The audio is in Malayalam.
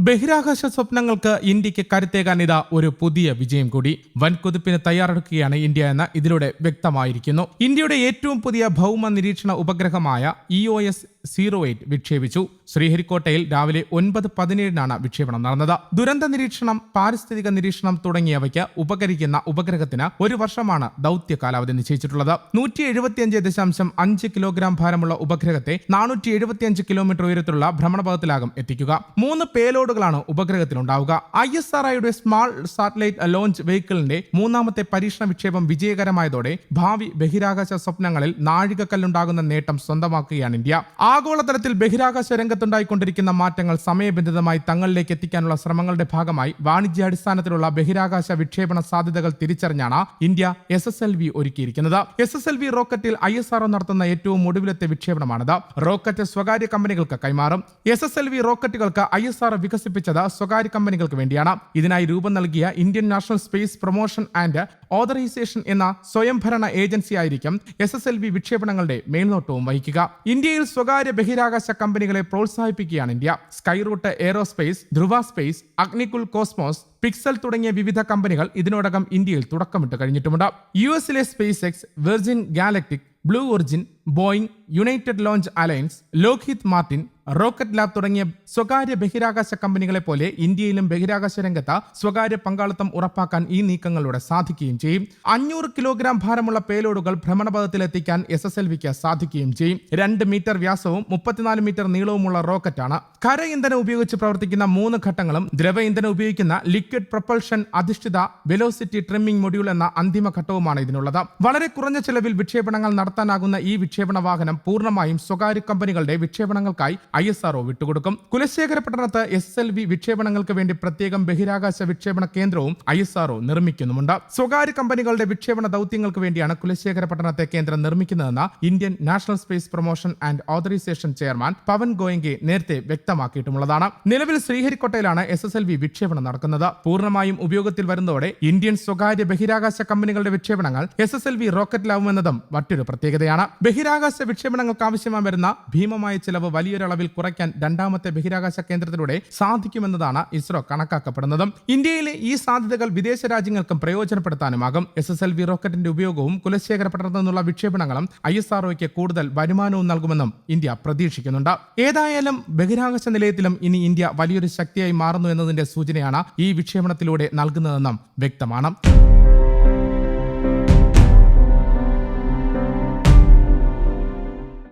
ബഹിരാകാശ സ്വപ്നങ്ങൾക്ക് ഇന്ത്യയ്ക്ക് കരുത്തേകാൻ ഇതാ ഒരു പുതിയ വിജയം കൂടി. വൻകുതിപ്പിന് തയ്യാറെടുക്കുകയാണ് ഇന്ത്യ എന്ന് ഇതിലൂടെ വ്യക്തമായിരിക്കുന്നു. ഇന്ത്യയുടെ ഏറ്റവും പുതിയ ഭൗമ നിരീക്ഷണ ഉപഗ്രഹമായ E O S zero eight വിക്ഷേപിച്ചു. ശ്രീഹരിക്കോട്ടയിൽ രാവിലെ ഒൻപത് പതിനേഴിനാണ് വിക്ഷേപണം നടന്നത്. ദുരന്ത നിരീക്ഷണം പാരിസ്ഥിതിക നിരീക്ഷണം തുടങ്ങിയവയ്ക്ക് ഉപകരിക്കുന്ന ഉപഗ്രഹത്തിന് ഒരു വർഷമാണ് ദൗത്യ കാലാവധി നിശ്ചയിച്ചിട്ടുള്ളത്. നൂറ്റി എഴുപത്തിയഞ്ച് ദശാംശം അഞ്ച് കിലോഗ്രാം ഭാരമുള്ള ഉപഗ്രഹത്തെ നാനൂറ്റി എഴുപത്തിയഞ്ച് കിലോമീറ്റർ ഉയരത്തിലുള്ള ഭ്രമണപഥത്തിലാകും എത്തിക്കുക. മൂന്ന് പേലോഡുകളാണ് ഉപഗ്രഹത്തിലുണ്ടാവുക. ഐ എസ് ആർ ഐയുടെ സ്മാൾ സാറ്റലൈറ്റ് ലോഞ്ച് വെഹിക്കിളിന്റെ മൂന്നാമത്തെ പരീക്ഷണ വിക്ഷേപം വിജയകരമായതോടെ ഭാവി ബഹിരാകാശ സ്വപ്നങ്ങളിൽ നാഴികക്കല്ലുണ്ടാകുന്ന നേട്ടം സ്വന്തമാക്കുകയാണ് ഇന്ത്യ. ആഗോളതലത്തിൽ ബഹിരാകാശ രംഗത്തുണ്ടായിക്കൊണ്ടിരിക്കുന്ന മാറ്റങ്ങൾ സമയബന്ധിതമായി തങ്ങളിലേക്ക് എത്തിക്കാനുള്ള ശ്രമങ്ങളുടെ ഭാഗമായി വാണിജ്യാടിസ്ഥാനത്തിലുള്ള ബഹിരാകാശ വിക്ഷേപണ സാധ്യതകൾ തിരിച്ചറിഞ്ഞാണ് India S S L V ഒരുക്കിയിരിക്കുന്നത്. എസ് എസ് എൽ വി റോക്കറ്റിൽ ഐ എസ് ആർഒ നടത്തുന്ന ഏറ്റവും ഒടുവിലത്തെ വിക്ഷേപണമാണിത്. റോക്കറ്റ് സ്വകാര്യ കമ്പനികൾക്ക് കൈമാറും. എസ് എസ് എൽ വി റോക്കറ്റുകൾക്ക് ഐ എസ് ആർഒ വികസിപ്പിച്ചത് സ്വകാര്യ കമ്പനികൾക്ക് വേണ്ടിയാണ്. ഇതിനായി രൂപം നൽകിയ Indian National Space Promotion and Authorisation എന്ന സ്വയംഭരണ ഏജൻസിയായിരിക്കും എസ് എസ് എൽ വി വിക്ഷേപണങ്ങളുടെ മേൽനോട്ടവും വഹിക്കുക. ഇന്ത്യയിൽ സ്വകാര്യ ബഹിരാകാശ കമ്പനികളെ പ്രോത്സാഹിപ്പിക്കുകയാണ് India. Skyroot Aerospace Dhruva Space Agnikul Cosmos Pixxel തുടങ്ങിയ വിവിധ കമ്പനികൾ ഇതിനോടകം ഇന്ത്യയിൽ തുടക്കമിട്ട് കഴിഞ്ഞിട്ടുമുണ്ട്. യു എസിലെ SpaceX Virgin Galactic Blue Origin Boeing United Launch Alliance Lockheed Martin Rocket Lab തുടങ്ങിയ സ്വകാര്യ ബഹിരാകാശ കമ്പനികളെ പോലെ ഇന്ത്യയിലും ബഹിരാകാശ രംഗത്ത് സ്വകാര്യ പങ്കാളിത്തം ഉറപ്പാക്കാൻ ഈ നീക്കങ്ങളിലൂടെ സാധിക്കുകയും ചെയ്യും. അഞ്ഞൂറ് കിലോഗ്രാം ഭാരമുള്ള പേലോഡുകൾ ഭ്രമണപഥത്തിലെത്തിക്കാൻ എസ് എസ് എൽ വിക്ക് സാധിക്കുകയും ചെയ്യും. രണ്ട് മീറ്റർ വ്യാസവും മുപ്പത്തിനാല് മീറ്റർ നീളവുമുള്ള റോക്കറ്റാണ്. കര ഇന്ധനം ഉപയോഗിച്ച് പ്രവർത്തിക്കുന്ന മൂന്ന് ഘട്ടങ്ങളും ദ്രവ ഇന്ധനം ഉപയോഗിക്കുന്ന ലിക്വിഡ് പ്രൊപ്പൽഷൻ അധിഷ്ഠിത വെലോസിറ്റി ട്രിമ്മിംഗ് മൊഡ്യൂൾ എന്ന അന്തിമ ഘട്ടവുമാണ് ഇതിനുള്ളത്. വളരെ കുറഞ്ഞ ചെലവിൽ വിക്ഷേപണങ്ങൾ നടത്താനാകുന്ന ഈ വാഹനം പൂർണമായും സ്വകാര്യ കമ്പനികളുടെ വിക്ഷേപണങ്ങൾക്കായി ഐ എസ് ആർഒ വിട്ടുകൊടുക്കും. കുലശേഖര പട്ടണത്ത് എസ് എൽ വി വിക്ഷേപണങ്ങൾക്ക് വേണ്ടി പ്രത്യേകം ബഹിരാകാശ വിക്ഷേപണ കേന്ദ്രവും ഐ എസ് ആർഒ നിർമ്മിക്കുന്നുമുണ്ട്. സ്വകാര്യ കമ്പനികളുടെ വിക്ഷേപണ ദൗത്യങ്ങൾക്ക് വേണ്ടിയാണ് കുലശേഖര പട്ടണത്തെ കേന്ദ്രം നിർമ്മിക്കുന്നതെന്ന് Indian National Space Promotion and Authorisation chairman Pawan Goenka നേരത്തെ വ്യക്തമാക്കിയിട്ടുമുള്ളതാണ്. നിലവിൽ ശ്രീഹരിക്കോട്ടയിലാണ് എസ് എസ് എൽ വി വിക്ഷേപണം നടക്കുന്നത്. പൂർണമായും ഉപയോഗത്തിൽ വരുന്നതോടെ ഇന്ത്യൻ സ്വകാര്യ ബഹിരാകാശ കമ്പനികളുടെ വിക്ഷേപണങ്ങൾ എസ് എസ് എൽ വി റോക്കറ്റിലാവുമെന്നതും മറ്റൊരു പ്രത്യേകതയാണ്. ബഹിരാകാശ വിക്ഷേപണങ്ങൾക്ക് ആവശ്യമായി വരുന്ന ഭീമമായ ചിലവ് വലിയൊരളവിൽ കുറയ്ക്കാൻ രണ്ടാമത്തെ ബഹിരാകാശ കേന്ദ്രത്തിലൂടെ സാധിക്കുമെന്നതാണ് ഇസ്രോ കണക്കാക്കപ്പെടുന്നത്. ഇന്ത്യയിലെ ഈ സാധ്യതകൾ വിദേശ രാജ്യങ്ങൾക്കും പ്രയോജനപ്പെടുത്താനുമാകും. എസ് എസ് എൽ വി റോക്കറ്റിന്റെ ഉപയോഗവും കുലശേഖര നിന്നുള്ള വിക്ഷേപണങ്ങളും ഐ എസ് ആർഒയ്ക്ക് കൂടുതൽ വരുമാനവും നൽകുമെന്നും ഇന്ത്യ പ്രതീക്ഷിക്കുന്നുണ്ട്. ഏതായാലും ബഹിരാകാശ നിലയത്തിലും ഇനി ഇന്ത്യ വലിയൊരു ശക്തിയായി മാറുന്നു എന്നതിന്റെ സൂചനയാണ് ഈ വിക്ഷേപണത്തിലൂടെ നൽകുന്നതെന്നും വ്യക്തമാണ്.